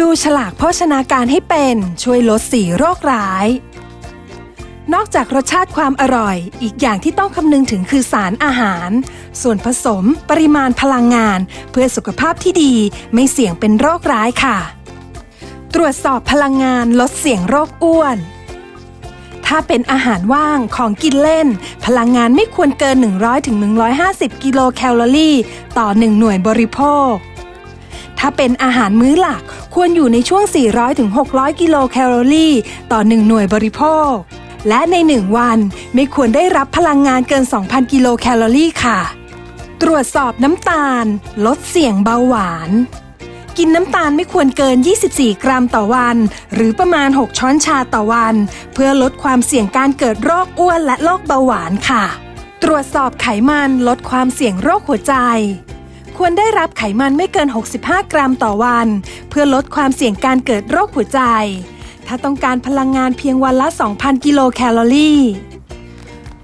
ดูฉลากโภชนาการให้เป็นช่วยลดสีโรคร้าย นอกจากรสชาติความอร่อย อีกอย่างที่ต้องคำนึงถึงคือสารอาหาร ส่วนผสมปริมาณพลังงาน เพื่อสุขภาพที่ดีไม่เสี่ยงเป็นโรคร้ายค่ะ ตรวจสอบพลังงานลดเสี่ยงโรคอ้วน ถ้าเป็นอาหารว่างของกินเล่น พลังงานไม่ควรเกิน 100ถึง150 กิโลแคลอรี่ ต่อ 1 หน่วยบริโภค ถ้าเป็นอาหารมื้อหลักควรอยู่ในช่วง 400-600 กิโลแคลอรี่ ต่อ 1 หน่วยบริโภค และใน 1 วันไม่ควรได้รับพลังงานเกิน 2,000 กิโลแคลอรี่ค่ะ ตรวจสอบน้ำตาล ลดเสี่ยงเบาหวาน กินน้ำตาลไม่ควรเกิน 24 กรัมต่อวัน หรือประมาณ 6 ช้อนชาต่อวัน เพื่อลดความเสี่ยงการเกิดโรคอ้วนและโรคเบาหวานค่ะ ตรวจสอบไขมันลดความเสี่ยงโรคหัวใจ ควรได้รับไขมันไม่เกิน 65 กรัมต่อวัน เพื่อลดความเสี่ยงการเกิดโรคหัวใจ ถ้าต้องการพลังงานเพียงวันละ 2,000 กิโลแคลอรี่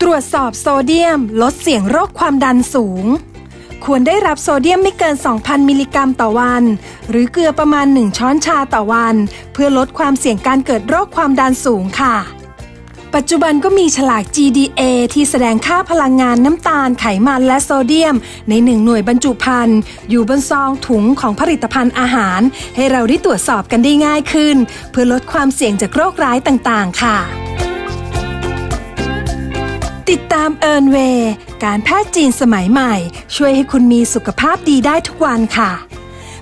ตรวจสอบโซเดียม ลดเสี่ยงโรคความดันสูง ควรได้รับโซเดียมไม่เกิน 2,000 มิลลิกรัมต่อวัน หรือเกลือประมาณ 1 ช้อนชาต่อวัน เพื่อลดความเสี่ยงการเกิดโรคความดันสูงค่ะ ปัจจุบันก็มีฉลาก GDA ที่แสดงค่าพลังงานน้ำตาลไขมันและโซเดียม ในหนึ่งหน่วยบรรจุภัณฑ์อยู่บนซองถุงของผลิตภัณฑ์อาหาร ให้เราได้ตรวจสอบกันได้ง่ายขึ้น เพื่อลดความเสี่ยงจากโรคร้ายต่างๆ ค่ะ ติดตามเอิร์นเวย์การแพทย์จีนสมัยใหม่ ช่วยให้คุณมีสุขภาพดีได้ทุกวันค่ะ